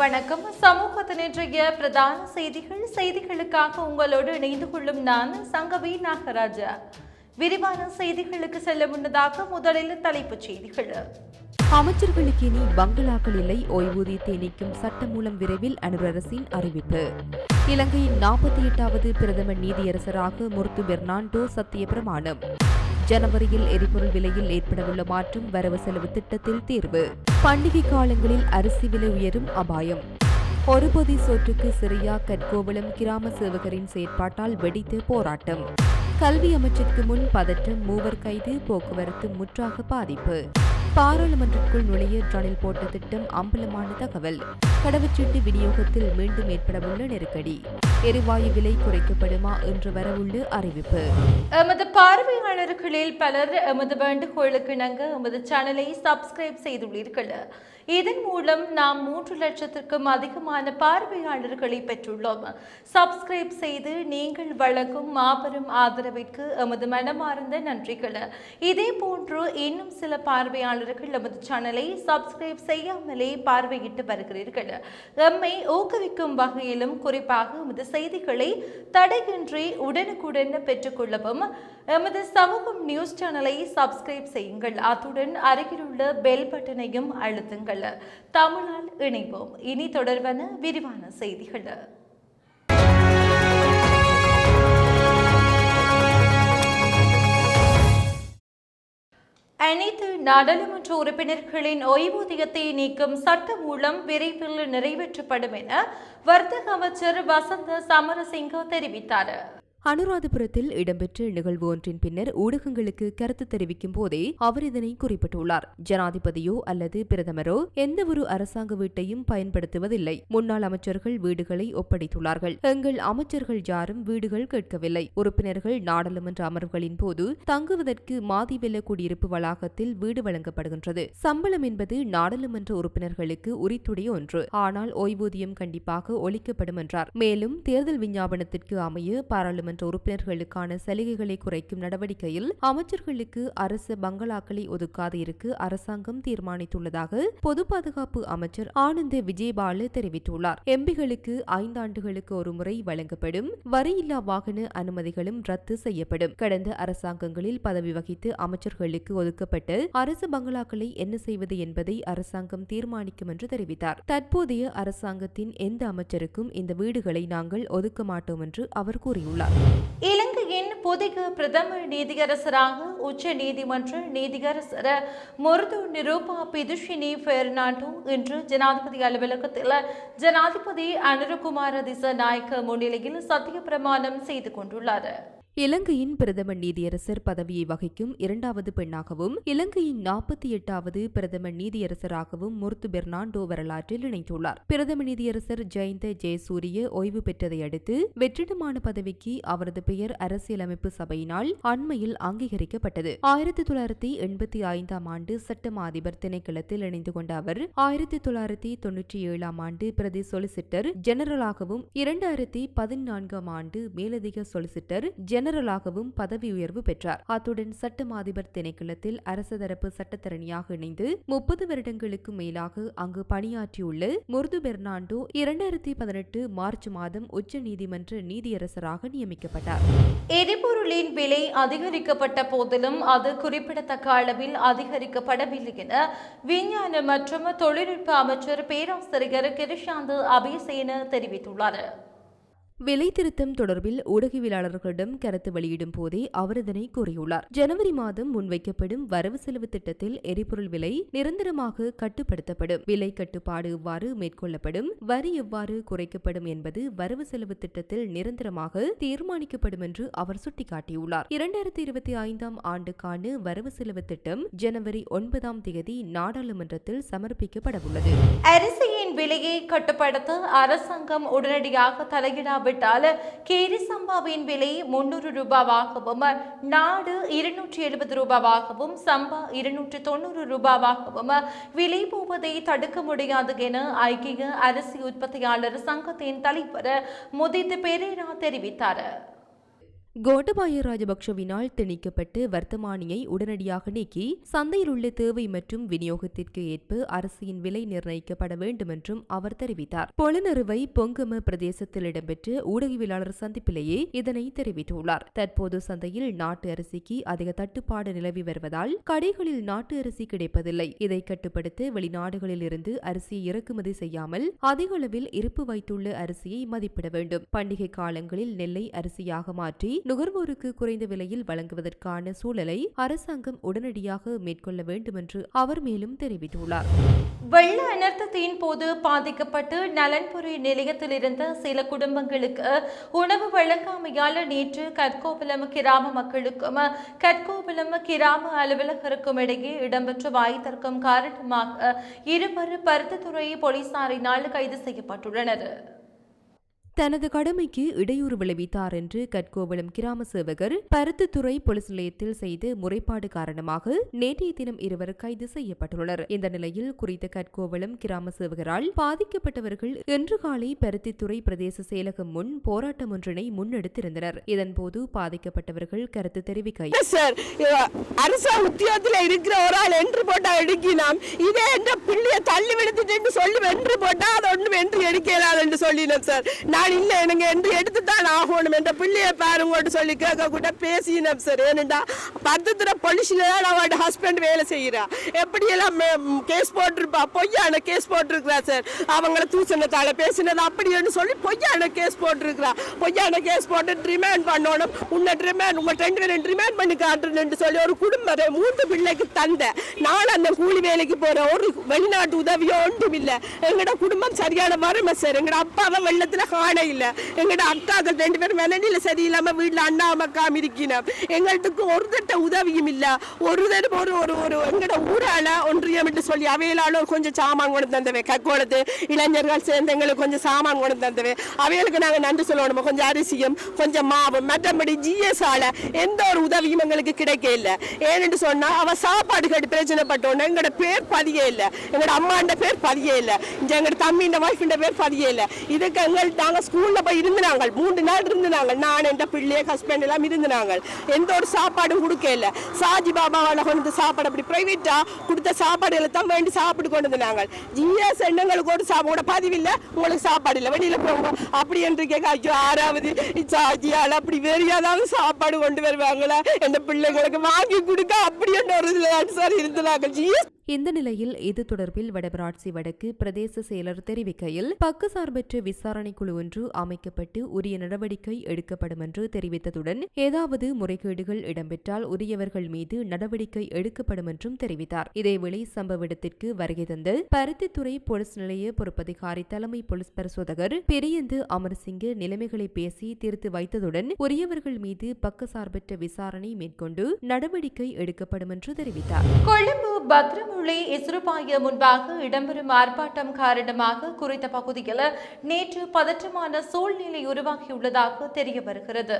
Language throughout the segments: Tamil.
வணக்கம். சமூகத்தின் இன்றைய பிரதான செய்திகள். செய்திகளுக்காக உங்களோடு இணைந்து கொள்ளும் நான் சங்கவி நாகராஜா. விரிவான செய்திகளுக்கு செல்ல முன்னதாக முதலில் தலைப்புச் செய்திகள். அமைச்சர்களுக்கு இனி பங்களாக்கள் இல்லை. ஓய்வூதியத்தை நீக்கும் சட்டம் மூலம் விரைவில் அனுரரசின் அறிவிப்பு. இலங்கையின் நாற்பத்தி எட்டாவது பிரதம நீதியரசராக முர்து பெர்னாண்டோ சத்திய பிரமாணம் ஜனவரியில் எரிபொருள் விலையில் ஏற்படவுள்ள மாற்றம் வரவு செலவு திட்டத்தில் தீர்வு. பண்டிகை காலங்களில் அரிசி விலை உயரும் அபாயம். ஒரு பொதி சோற்றுக்கு சிறியா கட்கோவளம் கிராம சேவகரின் செயற்பாட்டால் வெடித்து போராட்டம். கல்வி அமைச்சிற்கு முன் பதற்றம் மூவர் கைது போக்குவரத்து முற்றாக பாதிப்பு. பாராளுமன்றத்திற்குள் நுழைய ரணில் போட்ட திட்டம் அம்பலமான தகவல். கடவுச்சீட்டு விநியோகத்தில் மீண்டும் ஏற்படவுள்ள நெருக்கடி. எரிவாயு விலை குறைக்கப்படுமா என்று வரவுள்ள அறிவிப்பு. எமது பார்வையாளர்களில் பலர் எமது வேண்டுகோளுக்கு இணங்க எமது சேனலை சப்ஸ்கிரைப் செய்துள்ளீர்கள். இதன் மூலம் நாம் மூன்று லட்சத்திற்கும் அதிகமான பார்வையாளர்களை பெற்றுள்ளோம். சப்ஸ்கிரைப் செய்து நீங்கள் வழங்கும் மாபெரும் ஆதரவிற்கு எமது மனமார்ந்த நன்றிகள். இதே போன்று இன்னும் சில பார்வையாளர்கள் எமது சேனலை சப்ஸ்கிரைப் செய்யாமலே பார்வையிட்டு வருகிறீர்கள். எம்மை ஊக்குவிக்கும் வகையிலும் குறிப்பாக எமது செய்திகளை தடையின்றி உடனுக்குடன் பெற்றுக்கொள்ளவும் எமது சமூகம் நியூஸ் சேனலை சப்ஸ்கிரைப் செய்யுங்கள். அத்துடன் அருகிலுள்ள பெல் பட்டனையும் அழுத்துங்கள். தமிழால் இணைவோம். இனி தொடர்பான விரிவான செய்திகள். அனைத்து நாடாளுமன்ற உறுப்பினர்களின் ஓய்வூதியத்தை நீக்கும் சட்டம் மூலம் விரைவில் நிறைவேற்றப்படும் என வர்த்தக அமைச்சர் வசந்த சமரசிங்க தெரிவித்தார். அனுராதபுரத்தில் இடம்பெற்ற நிகழ்வு ஒன்றின் பின்னர் ஊடகங்களுக்கு கருத்து தெரிவிக்கும் போதே அவர் இதனை குறிப்பிட்டுள்ளார். ஜனாதிபதியோ அல்லது பிரதமரோ எந்தவொரு அரசாங்க வீட்டையும் பயன்படுத்துவதில்லை. முன்னாள் அமைச்சர்கள் வீடுகளை ஒப்படைத்துள்ளார்கள். எங்கள் அமைச்சர்கள் யாரும் வீடுகள் கேட்கவில்லை. உறுப்பினர்கள் நாடாளுமன்ற அமர்வுகளின் போது தங்குவதற்கு மாதிவெல்ல குடியிருப்பு வளாகத்தில் வீடு வழங்கப்படுகின்றது. சம்பளம் என்பது நாடாளுமன்ற உறுப்பினர்களுக்கு உரித்துடைய ஒன்று. ஆனால் ஓய்வூதியம் கண்டிப்பாக ஒழிக்கப்படும் என்றார். மேலும் தேர்தல் விஞ்ஞாபனத்திற்கு அமைய பாராளுமன்ற நாடாளுமன்ற உறுப்பினர்களுக்கான சலுகைகளை குறைக்கும் நடவடிக்கையில் அமைச்சர்களுக்கு அரசு பங்களாக்களை ஒதுக்காது இருக்க அரசாங்கம் தீர்மானித்துள்ளதாக பொது பாதுகாப்பு அமைச்சர் ஆனந்த விஜயபாலு தெரிவித்துள்ளார். எம்பிகளுக்கு ஐந்தாண்டுகளுக்கு ஒரு முறை வழங்கப்படும் வரியில்லா வாகன அனுமதிகளும் ரத்து செய்யப்படும். கடந்த அரசாங்கங்களில் பதவி வகித்து அமைச்சர்களுக்கு ஒதுக்கப்பட்ட அரசு பங்களாக்களை என்ன செய்வது என்பதை அரசாங்கம் தீர்மானிக்கும் என்று தெரிவித்தார். தற்போதைய அரசாங்கத்தின் எந்த அமைச்சருக்கும் இந்த வீடுகளை நாங்கள் ஒதுக்க மாட்டோம் என்று அவர் கூறியுள்ளார். இலங்கையின் புதிய பிரதம நீதியரசராக உச்ச நீதிமன்ற நீதியரசர் முருது நிரூபா பிதுஷினி பெர்னாண்டோ இன்று ஜனாதிபதி அலுவலகத்தில் ஜனாதிபதி அனுரகுமார திசநாயக்க முன்னிலையில் சத்திய பிரமாணம் செய்து கொண்டுள்ளார். இலங்கையின் பிரதம நீதியரசர் பதவியை வகிக்கும் இரண்டாவது பெண்ணாகவும் இலங்கையின் நாற்பத்தி எட்டாவது பிரதம நீதியரசராகவும் முர்த்து பெர்னாண்டோ வரலாற்றில் இணைத்துள்ளார் பிரதம நீதியரசர் ஜெயந்த ஜெயசூரிய ஓய்வு பெற்றதை அடுத்து வெற்றிடமான பதவிக்கு அவரது பெயர் அரசியலமைப்பு சபையினால் அண்மையில் அங்கீகரிக்கப்பட்டது. ஆயிரத்தி தொள்ளாயிரத்தி எண்பத்தி ஐந்தாம் ஆண்டு சட்டம் அதிபர் திணைக்களத்தில் இணைந்து கொண்ட அவர் ஆயிரத்தி தொள்ளாயிரத்தி தொன்னூற்றி ஏழாம் ஆண்டு பிரதி சொலிசிட்டர் ஜெனரலாகவும் இரண்டாயிரத்தி பதினான்காம் ஆண்டு மேலதிக சொலிசிட்டர் ஜெனரலாகவும் பதவி உயர்வு பெற்றார். அத்துடன் சட்டமாதிபர் திணைக்களத்தில் அரசு தரப்பு சட்டத்தரணியாக இணைந்து முப்பது வருடங்களுக்கு மேலாக அங்கு பணியாற்றியுள்ள முர்து பெர்னாண்டோ இரண்டாயிரத்தி பதினெட்டு மார்ச் மாதம் உச்ச நீதிமன்ற நீதியரசராக நியமிக்கப்பட்டார். எரிபொருளின் விலை அதிகரிக்கப்பட்ட போதிலும் அது குறிப்பிடத்தக்க அளவில் அதிகரிக்கப்படவில்லை என விஞ்ஞான மற்றும் தொழில்நுட்ப அமைச்சர் பேராசிரியர் கிருஷாந்த் அபிசேன தெரிவித்துள்ளார். விலை திருத்தம் தொடர்பில் ஊடகவியலாளர்களிடம் கருத்து வெளியிடும் போதே அவர் இதனை கூறியுள்ளார். ஜனவரி மாதம் முன்வைக்கப்படும் வரவு செலவு திட்டத்தில் எரிபொருள் விலை நிரந்தரமாக கட்டுப்படுத்தப்படும். விலை கட்டுப்பாடு இவ்வாறு மேற்கொள்ளப்படும். வரி எவ்வாறு குறைக்கப்படும் என்பது வரவு செலவு திட்டத்தில் நிரந்தரமாக தீர்மானிக்கப்படும் என்று அவர் சுட்டிக்காட்டியுள்ளார். இரண்டாயிரத்தி இருபத்தி ஐந்தாம் ஆண்டுக்கான வரவு செலவு திட்டம் ஜனவரி ஒன்பதாம் தேதி நாடாளுமன்றத்தில் சமர்ப்பிக்கப்படவுள்ளது. அரிசியின் விலையை கட்டுப்படுத்த அரசாங்கம் உடனடியாக தலையிடாவிட்டால் கேரி சம்பாவின் விலை முன்னூறு ரூபாவாகவும் நாடு இருநூற்றி எழுபது ரூபாவாகவும் சம்பா இருநூற்றி தொண்ணூறு ரூபாவாகவும் விலை போவதை தடுக்க முடியாது என ஐக்கிய அரிசி உற்பத்தியாளர் சங்கத்தின் தலைவர் முதித் பெரேரா தெரிவித்தார். கோட்டபாய ராஜபக்ஷவினால் திணிக்கப்பட்டு வர்த்தமானியை உடனடியாக நீக்கி சந்தையில் உள்ள தேவை மற்றும் விநியோகத்திற்கு ஏற்ப அரசியின் விலை நிர்ணயிக்கப்பட வேண்டும் என்றும் அவர் தெரிவித்தார். பொலனறுவை பொங்கம பிரதேசத்தில் இடம்பெற்ற ஊடகவியலாளர் சந்திப்பிலேயே இதனை தெரிவித்துள்ளார். தற்போது சந்தையில் நாட்டு அரிசிக்கு அதிக தட்டுப்பாடு நிலவி வருவதால் கடைகளில் நாட்டு அரிசி கிடைப்பதில்லை. இதை கட்டுப்படுத்த வெளிநாடுகளில் இருந்து அரிசியை இறக்குமதி செய்யாமல் அதிக அளவில் இருப்பு வைத்துள்ள அரிசியை மதிப்பிட வேண்டும். பண்டிகை காலங்களில் நெல்லை அரிசியாக மாற்றி நுகர்வோருக்கு குறைந்த விலையில் வழங்குவதற்கான சூழலை அரசாங்கம் உடனடியாக மேற்கொள்ள வேண்டும் என்று அவர் மேலும் தெரிவித்துள்ளார். வெள்ள அனர்த்தத்தின் போது பாதிக்கப்பட்டு நலன்புரி நிலையத்தில் இருந்த சில குடும்பங்களுக்கு உணவு வழங்காமையால் நேற்று கற்கோபலம் கிராம மக்களுக்கும் கற்கோபுலம் கிராம அலுவலகருக்கும் இடையே இடம்பெற்ற வாய் தர்க்கம் காரணமாக இருவர் பருத்தித்துறை போலீசாரினால் கைது செய்யப்பட்டுள்ளனர். தனது கடமைக்கு இடையூறு விளைவித்தார் என்று கட்கோவளம் கிராம சேவகர் பருத்தித்துறை போலீஸ் நிலையத்தில் செய்த முறைப்பாடு காரணமாக நேற்றைய தினம் இருவர் கைது செய்யப்பட்டுள்ளனர். இந்த நிலையில் குறித்த கட்கோவளம் கிராம சேவகரால் பாதிக்கப்பட்டவர்கள் இன்று காலை பருத்தித்துறை பிரதேச செயலகம் முன் போராட்டம் ஒன்றினை முன்னெடுத்திருந்தனர். இதன்போது பாதிக்கப்பட்டவர்கள் கருத்து தெரிவிக்கையில் சார் அரசா உத்தியோகத்துல இருக்கிற ஒரு ஆள் என்று போட்டா எடுக்கலாம். இதே என்ற பிள்ளைய தள்ளி விடுத்துட்டு சொல்லி வென்று போட்டா அது ஒன்றும் வென்று எடுக்கலாம் என்று சொல்லினோம் சார். நான் இல்ல எனக்கு என்று எடுத்து தான் ஆகணும் என்ற பிள்ளையை பாருங்கோட்டு சொல்லி கேட்க கூட பேசினோம் சார் ஏனெண்டா பத்தத்துல பொலிஷில் தான் அவட ஹஸ்பண்ட் வேலை செய்யறா எப்படி எல்லாம் கேஸ் போட்டிருப்பா? பொய்யான கேஸ் போட்டிருக்கிறா சார் அவங்கள தூசணத்தால் பேசினது அப்படின்னு சொல்லி பொய்யான கேஸ் போட்டிருக்கிறா. பொய்யான கேஸ் போட்டு ரிமாண்ட் பண்ணணும். உன்னை ரிமாண்ட் உங்கள் ரெண்டு பேரும் ரிமாண்ட் பண்ணி காட்டுறேன்னு சொல்லி ஒரு குடும்பத்தை மூன்று பிள்ளைக்கு தந்த. நான் அந்த கூலி வேலைக்கு போகிற ஒரு வெளிநாட்டு உதவியோ ஒன்றும் இல்லை. எங்கட குடும்பம் சரியான வறுமை சார் எங்களோட அப்பாவை வெள்ளத்துல காண இல்ல. எங்கட அக்காக்கள் ரெண்டு பேரும் மெனடியில சரியில்லாமல் வீட்டில் அண்ணா அம்மாக்காம இருக்கணும் எங்கள்கிட்ட ஒரு தட்ட உதவியும் இல்லை. ஒரு தடவை ஒரு ஒரு ஒரு எங்களோட ஊரால் ஒன்றியம் என்று சொல்லி அவையிலாலும் கொஞ்சம் சாமான் கொண்டு தந்தவை. கக்கோளத்து இளைஞர்கள் சேர்ந்து எங்களுக்கு கொஞ்சம் சாமான் கொண்டு தந்தவை. அவைகளுக்கு நாங்கள் நன்றி சொல்லணுமா? கொஞ்சம் அரிசியும் கொஞ்சம் மாவும் மற்றபடி ஜிஎஸ் ஆல எந்த ஒரு உதவியும் எங்களுக்கு கிடைக்க இல்லை. ஏன்னு சொன்னால் அவள் சாப்பாடு கேட்டு பிரச்சனைப்பட்டோன்னு எங்களோட பேர் பதியே இல்லை. எங்களோட அம்மாண்ட பேர் பதியே இல்லை. இங்க எங்களோட தம்பிண்ட ஒய்ஃபிண்ட பேர் பதியே இல்லை. இதுக்கு எங்கள் நாங்கள் ஸ்கூல்ல போய் இருந்தாங்க மூன்று நாள் இருந்தாங்க நான் என் பிள்ளைய ஹஸ்பண்ட் எல்லாம் இருந்தாங்க எந்த ஒரு சாப்பாடும் கொடுக்க சாஜி பாபாவால் கொண்டு சாப்பாடு அப்படி பிரைவேட்டா கொடுத்த சாப்பாடுகளை தான் வேண்டி சாப்பிட்டு கொண்டு நாங்கள் ஜிஎஸ் எண்ணங்களுக்கு ஒரு சாப்பாடு பதிவில்லை உங்களுக்கு சாப்பாடு இல்லை. வெளியில போங்க. அப்படி என்று கேட்க ஐயோ ஆறாவது சாஜியால் அப்படி வேறு ஏதாவது சாப்பாடு கொண்டு வருவாங்களா? எந்த பிள்ளைங்களுக்கு வாங்கி கொடுக்க அப்படி என்ற ஒரு இதில் தான் சார் இருந்தாங்க. ஜிஎஸ் இந்த நிலையில் இது தொடர்பில் வடபராட்சி வடக்கு பிரதேச செயலர் தெரிவிக்கையில் பக்கசார்பற்ற விசாரணை குழு ஒன்று அமைக்கப்பட்டு உரிய நடவடிக்கை எடுக்கப்படும் என்று தெரிவித்ததுடன் ஏதாவது முறைகேடுகள் இடம்பெற்றால் உரியவர்கள் மீது நடவடிக்கை எடுக்கப்படும் என்றும் தெரிவித்தார். இதேவேளை சம்பவ இடத்திற்கு வருகை தந்த பருத்தித்துறை போலீஸ் நிலைய பொறுப்பதிகாரி தலைமை போலீஸ் பரிசோதகர் பெரியந்து அமர்சிங்க நிலைமைகளை பேசி தீர்த்து வைத்ததுடன் உரியவர்கள் மீது பக்கசார்பற்ற விசாரணை மேற்கொண்டு நடவடிக்கை எடுக்கப்படும் என்று தெரிவித்தார். கொழும்பு பத்ரமுள்ளி இசுருபாய முன்பாக இடம்பெறும் ஆர்ப்பாட்டம் காரணமாக குறித்த பகுதியில் நேற்று பதற்றமான சூழ்நிலை உருவாகியுள்ளதாக தெரிய வருகிறது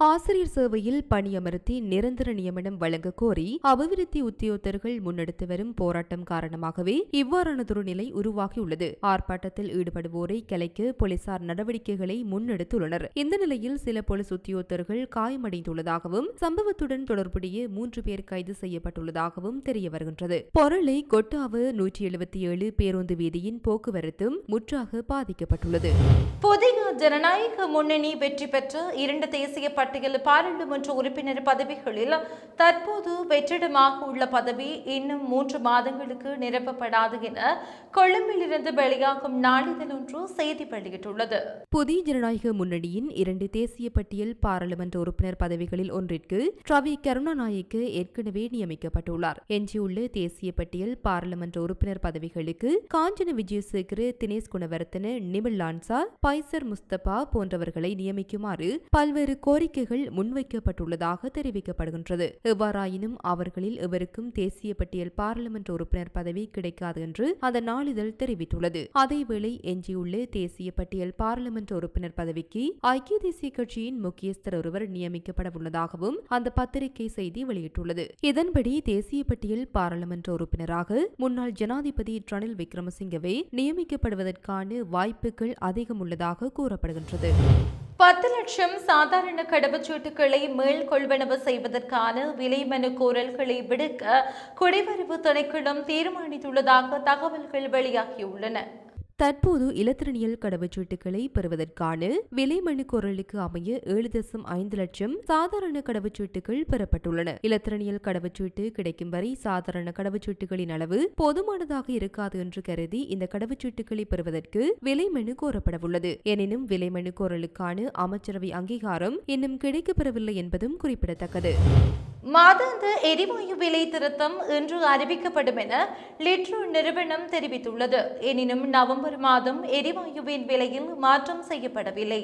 ஆசிரியர் சேவையில் பணியமர்த்தி நிரந்தர நியமனம் வழங்க கோரி அபிவிருத்தி உத்தியோகத்தர்கள் முன்னெடுத்து வரும் போராட்டம் காரணமாகவே இவ்வாறானதொரு நிலை உருவாகியுள்ளது. ஆர்ப்பாட்டத்தில் ஈடுபடுவோரை கலைக்க போலீசார் நடவடிக்கைகளை முன்னெடுத்துள்ளனர். இந்த நிலையில் சில போலீஸ் உத்தியோகத்தர்கள் காயமடைந்துள்ளதாகவும் சம்பவத்துடன் தொடர்புடைய மூன்று பேர் கைது செய்யப்பட்டுள்ளதாகவும் தெரிய வருகின்றது. பொருளை கொட்டாவு நூற்றி எழுபத்தி ஏழு பேருந்து வீதியின் போக்குவரத்தும் முற்றாக பாதிக்கப்பட்டுள்ளது. புதிய ஜனநாயக முன்னணி வெற்றி பெற்ற இரண்டு தேசிய பட்டியல் பாராளுமன்ற உறுப்பினர் பதவிகளில் தற்போது வெற்றிடமாக உள்ள பதவி இன்னும் மூன்று மாதங்களுக்கு நிரப்பப்படாது என கொழும்பிலிருந்து வெளியாகும் நாளிதழ் ஒன்று செய்தி வெளியிட்டுள்ளது. புதிய ஜனநாயக முன்னணியின் இரண்டு தேசிய பட்டியல் பாராளுமன்ற உறுப்பினர் பதவிகளில் ஒன்றிற்கு ரவி கருணாநாயக்கு ஏற்கனவே நியமிக்கப்பட்டுள்ளார். எஞ்சியுள்ள தேசிய பட்டியல் பாராளுமன்ற உறுப்பினர் பதவிகளுக்கு காஞ்சன விஜயசேகர் தினேஷ் குணவர்த்தன நிமில் லான்சா பைசர் முஸ்தபா போன்றவர்களை நியமிக்குமாறு பல்வேறு கோரிக்கைகள் முன்வைக்கப்பட்டுள்ளதாக தெரிவிக்கப்படுகின்றது. எவ்வாறாயினும் அவர்களில் எவருக்கும் தேசிய பட்டியல் பாராளுமன்ற உறுப்பினர் பதவி கிடைக்காது என்று அந்த நாளிதழ் தெரிவித்துள்ளது. அதேவேளை எஞ்சியுள்ள தேசிய பட்டியல் பாராளுமன்ற உறுப்பினர் பதவிக்கு ஐக்கிய தேசிய கட்சியின் முக்கியஸ்தர் ஒருவர் நியமிக்கப்பட உள்ளதாகவும் அந்த பத்திரிகை செய்தி வெளியிட்டுள்ளது. இதன்படி தேசிய பட்டியல் பாராளுமன்ற உறுப்பினராக முன்னாள் ஜனாதிபதி ரணில் விக்ரமசிங்கவே நியமிக்கப்படுவதற்கான வாய்ப்புகள் அதிகம் உள்ளதாக கூறப்படுகின்றது. பத்து லட்சம் சாதாரண கடவுச்சீட்டுகளை மேல் கொள்வனவு செய்வதற்கான விலை மனு கோரல்களை விடுக்க குடிவரவு திணைக்களம் தீர்மானித்துள்ளதாக தகவல்கள் வெளியாகியுள்ளன. தற்போது இலத்திரனியல் கடவுச்சீட்டுகளை பெறுவதற்கான விலை மனு குரலுக்கு அமைய ஏழு தசம் ஐந்து லட்சம் சாதாரண கடவுச்சீட்டுகள் பெறப்பட்டுள்ளன. இலத்திரனியல் கடவுச்சீட்டு கிடைக்கும் வரை சாதாரண கடவுச்சீட்டுகளின் அளவு போதுமானதாக இருக்காது என்று கருதி இந்த கடவுச்சீட்டுகளை பெறுவதற்கு விலை மனு கோரப்படவுள்ளது. எனினும் விலை மனு கோரலுக்கான அமைச்சரவை அங்கீகாரம் இன்னும் கிடைக்கப்பெறவில்லை என்பதும் குறிப்பிடத்தக்கது. மாதாந்த எரிவாயு விலை திருத்தம் இன்று அறிவிக்கப்படும் என லிட்ரோ நிறுவனம் தெரிவித்துள்ளது. எனினும் நவம்பர் மாதம் எரிவாயுவின் விலையில் மாற்றம் செய்யப்படவில்லை.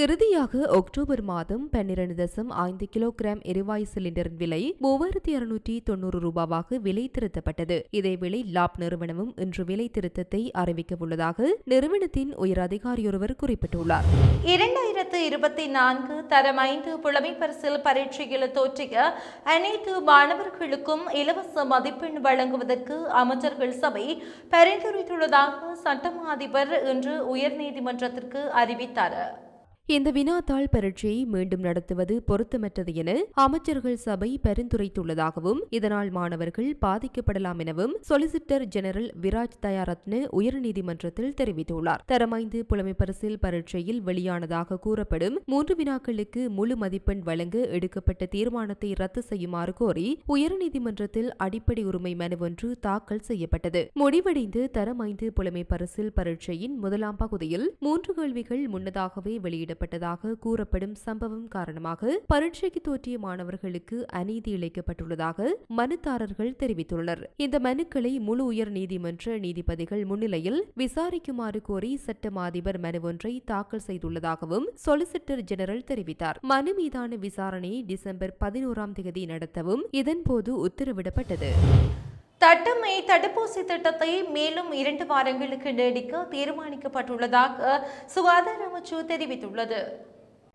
இறுதியாக அக்டோபர் மாதம் பன்னிரண்டு தசம் ஐந்து கிலோகிராம் எரிவாயு சிலிண்டரின் விலை மூவாயிரத்தி இருநூற்றி தொண்ணூறு ரூபாவாக விலை திருத்தப்பட்டது. இதேவேளை லாப் நிறுவனமும் இன்று விலை திருத்தத்தை அறிவிக்க உள்ளதாக நிறுவனத்தின் உயர் அதிகாரியொருவர் குறிப்பிட்டுள்ளார். இரண்டாயிரத்து இருபத்தி நான்கு தரம் ஐந்து புலமை பரிசில் பரீட்சையில் தோற்றிய அனைத்து மாணவர்களுக்கும் இலவச மதிப்பெண் வழங்குவதற்கு அமைச்சர்கள் சபை பரிந்துரைத்துள்ளதாக சட்டமா அதிபர் இன்று உயர்நீதிமன்றத்திற்கு அறிவித்தார். இந்த வினாத்தாள் பரீட்சையை மீண்டும் நடத்துவது பொருத்தமற்றது என அமைச்சர்கள் சபை பரிந்துரைத்துள்ளதாகவும் இதனால் மாணவர்கள் பாதிக்கப்படலாம் எனவும் சொலிசிட்டர் ஜெனரல் விராஜ் தயாரத்ன உயர்நீதிமன்றத்தில் தெரிவித்துள்ளார். தரமைந்து புலமை பரிசில் பரீட்சையில் வெளியானதாக கூறப்படும் மூன்று வினாக்களுக்கு முழு மதிப்பெண் வழங்க எடுக்கப்பட்ட தீர்மானத்தை ரத்து செய்யுமாறு கோரி உயர்நீதிமன்றத்தில் அடிப்படை உரிமை மனு ஒன்று தாக்கல் செய்யப்பட்டது. முடிவடைந்து தரமைந்து புலமை பரிசில் பரீட்சையின் முதலாம் பகுதியில் மூன்று கேள்விகள் முன்னதாகவே வெளியிட வெளியிடப்பட்டதாக கூறப்படும் சம்பவம் காரணமாக பரீட்சைக்கு தோற்றிய மாணவர்களுக்கு அநீதி இழைக்கப்பட்டுள்ளதாக மனுதாரர்கள் தெரிவித்துள்ளனர். இந்த மனுக்களை முழு உயர் நீதிமன்ற நீதிபதிகள் முன்னிலையில் விசாரிக்குமாறு கோரி சட்ட அதிபர் மனு ஒன்றை தாக்கல் செய்துள்ளதாகவும் சொலிசிட்டர் ஜெனரல் தெரிவித்தார். மனு மீதான விசாரணையை டிசம்பர் பதினோராம் தேதி நடத்தவும் இதன்போது உத்தரவிடப்பட்டது. தட்டம்மை தடுப்பூசி திட்டத்தை மேலும் இரண்டு வாரங்களுக்கு நீடிக்க தீர்மானிக்கப்பட்டுள்ளதாக சுகாதார அமைச்சு தெரிவித்துள்ளது.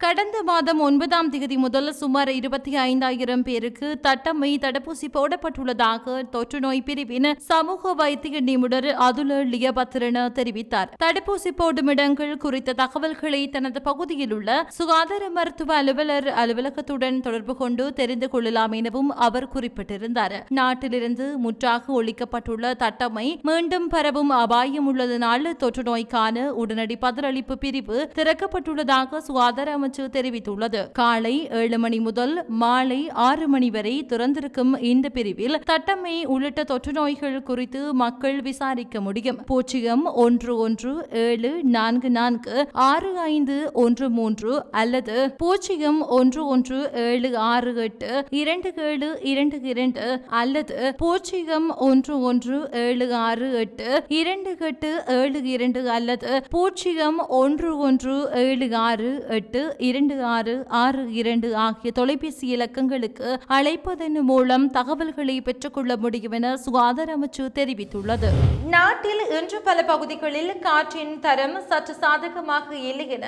கடந்த மாதம் ஒன்பதாம் தேதி முதல் சுமார் இருபத்தி ஐந்தாயிரம் பேருக்கு தட்டம்மை தடுப்பூசி போடப்பட்டுள்ளதாக தொற்று நோய் பிரிவின் சமூக வைத்திய நிபுணர் அதுல லியபத்திரன தெரிவித்தார். தடுப்பூசி போடும் இடங்கள் குறித்த தகவல்களை தனது பகுதியில் உள்ள சுகாதார மருத்துவ அலுவலர் அலுவலகத்துடன் தொடர்பு கொண்டு தெரிந்து கொள்ளலாம் எனவும் அவர் குறிப்பிட்டிருந்தார். நாட்டிலிருந்து முற்றாக ஒழிக்கப்பட்டுள்ள தட்டம்மை மீண்டும் பரவும் அபாயம் உள்ளதனால் தொற்று நோய்க்கான உடனடி பதிலளிப்பு பிரிவு திறக்கப்பட்டுள்ளதாக சுகாதார அமைச்சர் தெரிவித்துள்ளது. காலை ஏழு மணி முதல் மாலை ஆறு மணி வரை திறந்திருக்கும் இந்த பிரிவில் தட்டம்மை உள்ளிட்ட தொற்று நோய்கள் குறித்து மக்கள் விசாரிக்க முடியும். பூஜ்ஜியம் ஒன்று ஒன்று ஏழு நான்கு நான்கு ஆறு ஐந்து ஒன்று மூன்று அல்லது பூஜ்ஜியம் ஒன்று ஒன்று ஏழு ஆறு எட்டு இரண்டு ஏழு இரண்டு இரண்டு அல்லது பூஜ்ஜியம் ஒன்று ஒன்று ஏழு ஆறு எட்டு இரண்டு எட்டு ஏழு இரண்டு அல்லது பூஜ்ஜியம் ஒன்று ஒன்று ஏழு ஆறு எட்டு இரண்டு ஆறு ஆறு இரண்டு ஆகிய தொலைபேசி இலக்கங்களுக்கு அழைப்பதன் மூலம் தகவல்களை பெற்றுக்கொள்ள முடியும் என சுகாதார அமைச்சு தெரிவித்துள்ளது. நாட்டில் இன்று பல பகுதிகளில் காற்றின் தரம் சற்று சாதகமாக இல்லை என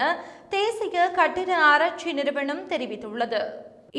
தேசிய கட்டிட ஆராய்ச்சி நிறுவனம் தெரிவித்துள்ளது.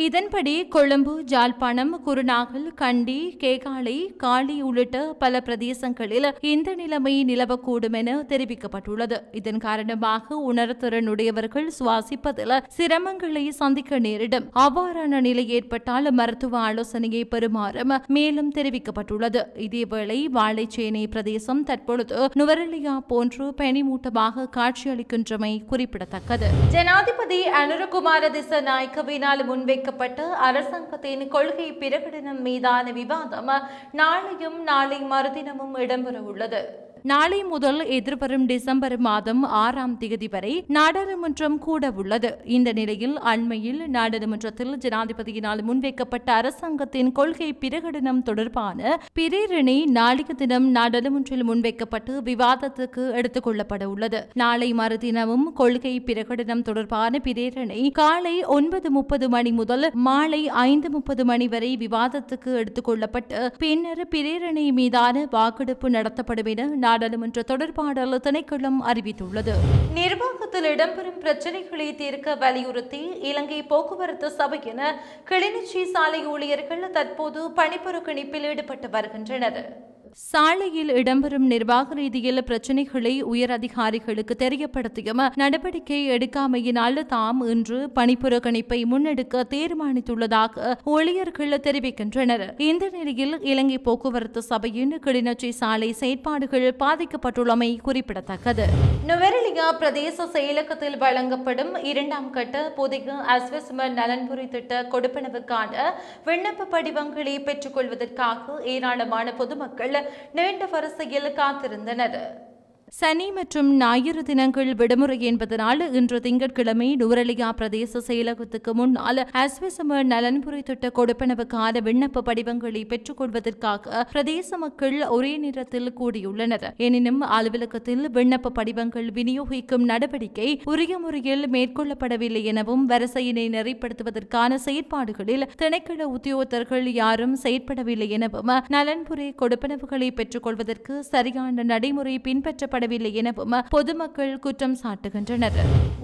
இதன்படி கொழும்பு ஜாழ்ப்பாணம் குருநாகல் கண்டி கேகாலை காளி உள்ளிட்ட பல பிரதேசங்களில் இந்த நிலைமை நிலவக்கூடும் என தெரிவிக்கப்பட்டுள்ளது. இதன் காரணமாக உணர்திறனுடையவர்கள் சுவாசிப்பதில் சிரமங்களை சந்திக்க நேரிடும். அவ்வாறான நிலை ஏற்பட்டால் மருத்துவ ஆலோசனையை பெறுமாறும் மேலும் தெரிவிக்கப்பட்டுள்ளது. இதேவேளை வாழைச்சேனை பிரதேசம் தற்பொழுது நுவரெலியா போன்று பனிமூட்டமாக காட்சியளிக்கின்றமை குறிப்பிடத்தக்கது. ஜனாதிபதி அனுரகுமார திசநாயக்கவினால் முன்வைக்க வைக்கப்பட்ட அரசாங்கத்தின் கொள்கை பிரகடனம் மீதான விவாதம் நாளையும் நாளை மறுதினமும் இடம்பெற உள்ளது நாளை முதல் எதிர்வரும் டிசம்பர் மாதம் ஆறாம் தேதி வரை நாடாளுமன்றம் கூட உள்ளது இந்த நிலையில் அண்மையில் நாடாளுமன்றத்தில் ஜனாதிபதியினால் முன்வைக்கப்பட்ட அரசாங்கத்தின் கொள்கை பிரகடனம் தொடர்பான பிரேரணை நாளைய தினம் நாடாளுமன்றில் முன்வைக்கப்பட்டு விவாதத்துக்கு எடுத்துக் கொள்ளப்பட உள்ளது நாளை மறுதினமும் கொள்கை பிரகடனம் தொடர்பான பிரேரணை காலை ஒன்பது முப்பது மணி முதல் மாலை ஐந்து முப்பது மணி வரை விவாதத்துக்கு எடுத்துக் கொள்ளப்பட்டு பின்னர் பிரேரணை மீதான வாக்கெடுப்பு நடத்தப்படும் என நாடாளுமன்ற தொடர்பாடல் திணைக்களம் அறிவித்துள்ளது. நிர்வாகத்தில் இடம்பெறும் பிரச்சனைகளை தீர்க்க வலியுறுத்தி இலங்கை போக்குவரத்து சபை என கிளிநொச்சி சாலை ஊழியர்கள் தற்போது பணிப்புறக்கணிப்பில் ஈடுபட்டு வருகின்றனர். சாலையில் இடம்பெறும் நிர்வாக ரீதியில் பிரச்சினைகளை உயர் அதிகாரிகளுக்கு தெரியப்படுத்தியும் நடவடிக்கை எடுக்காமையினால் தாம் இன்று பணிப்புறக்கணிப்பை முன்னெடுக்க தீர்மானித்துள்ளதாக ஊழியர்கள் தெரிவிக்கின்றனர். இந்த நிலையில் இலங்கை போக்குவரத்து சபையின் கிளிநொச்சி சாலை செயற்பாடுகள் பாதிக்கப்பட்டுள்ளமை குறிப்பிடத்தக்கது. நுவரெலியா பிரதேச செயலகத்தில் வழங்கப்படும் இரண்டாம் கட்ட புதிய அஸ்வஸ்மர் நலன்புரி திட்ட கொடுப்பனவுக்கான விண்ணப்ப படிவங்களை பெற்றுக்கொள்வதற்காக ஏராளமான பொதுமக்கள் நீண்ட வரிசையில் காத்திருந்தனர். சனி மற்றும் ஞாயிறு தினங்கள் விடுமுறை என்பதனால் இன்று திங்கட்கிழமை நுவரலியா பிரதேச செயலகத்துக்கு முன்னால் அஸ்வசம நலன்புரை திட்ட கொடுப்பனவுக்கான விண்ணப்ப படிவங்களை பெற்றுக்கொள்வதற்காக பிரதேச மக்கள் ஒரே நேரத்தில் கூடியுள்ளனர். எனினும் அலுவலகத்தில் விண்ணப்ப படிவங்கள் விநியோகிக்கும் நடவடிக்கை உரிய முறையில் மேற்கொள்ளப்படவில்லை எனவும் வரிசையினை நெறிப்படுத்துவதற்கான செயற்பாடுகளில் திணைக்கள உத்தியோகத்தர்கள் யாரும் செயற்படவில்லை எனவும் நலன்புரை கொடுப்பனவுகளை பெற்றுக்கொள்வதற்கு சரியான நடைமுறை வழங்கப்படவில்லை எனவும் பொதுமக்கள் குற்றம் சாட்டுகின்றனர்.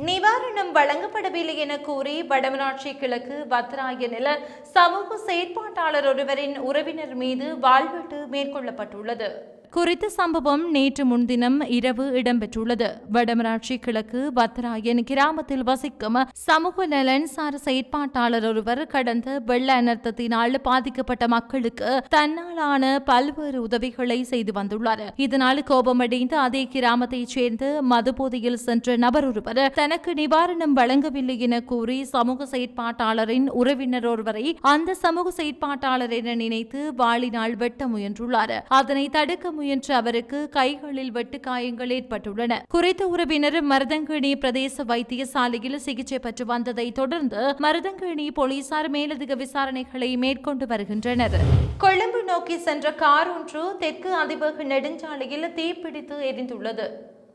நிவாரணம் வழங்கப்படவில்லை என கூறி வடமராட்சி கிழக்கு பத்ராயனில் சமூக செயற்பாட்டாளர் ஒருவரின் உறவினர் மீது வாழ்வெட்டு மேற்கொள்ளப்பட்டுள்ளது. குறித்த சம்பவம் நேற்று முன்தினம் இரவு இடம்பெற்றுள்ளது. வடமராட்சி கிழக்கு பத்ராயன் கிராமத்தில் வசிக்கும் சமூக நலன்சார செயற்பாட்டாளர் ஒருவர் கடந்த வெள்ள அனர்த்தத்தினால் பாதிக்கப்பட்ட மக்களுக்கு தன்னாலான பல்வேறு உதவிகளை செய்து வந்துள்ளார். இதனால் கோபமடைந்து அதே கிராமத்தைச் சேர்ந்து மதுபோதையில் சென்ற நபர் ஒருவர் தனக்கு நிவாரணம் வழங்கவில்லை என கூறி சமூக செயற்பாட்டாளரின் உறவினர் ஒருவரை அந்த சமூக செயற்பாட்டாளர் என நினைத்து வாளினால் வெட்ட முயன்றுள்ளார். அதனை தடுக்க முயன்ற அவருக்கு கைகளில் வெட்டுக்காயங்கள் ஏற்பட்டுள்ளன. குறித்த உறவினர் மருதங்கிணி பிரதேச வைத்தியசாலையில் சிகிச்சை பெற்று வந்ததை தொடர்ந்து மருதங்கிணி போலீசார் மேலதிக விசாரணைகளை மேற்கொண்டு வருகின்றனர். கொழும்பு நோக்கி சென்ற கார் ஒன்று தெற்கு அதிவேக நெடுஞ்சாலையில் தீப்பிடித்து எரிந்துள்ளது.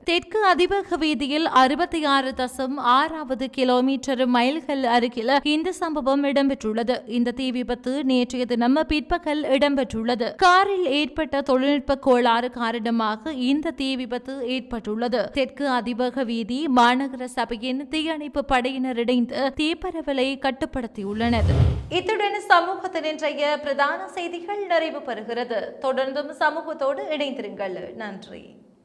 தெற்கு அதிவேக வீதியில் அறுபத்தி ஆறு தசம் ஆறாவது கிலோமீட்டர் மைல்கள் அருகில் இந்த சம்பவம் இடம்பெற்றுள்ளது. இந்த தீ விபத்து நேற்றைய தினம் பிற்பகல் இடம்பெற்றுள்ளது. காரில் ஏற்பட்ட தொழில்நுட்ப கோளாறு காரணமாக இந்த தீ விபத்து ஏற்பட்டுள்ளது. தெற்கு அதிவேக வீதி மாநகர சபையின் தீயணைப்பு படையினர் இணைந்து தீப்பரவலை கட்டுப்படுத்தியுள்ளனர். இத்துடன் சமூகத்தின் இன்றைய பிரதான செய்திகள் நிறைவு பெறுகிறது தொடர்ந்தும் சமூகத்தோடு இணைந்திருங்கள். நன்றி.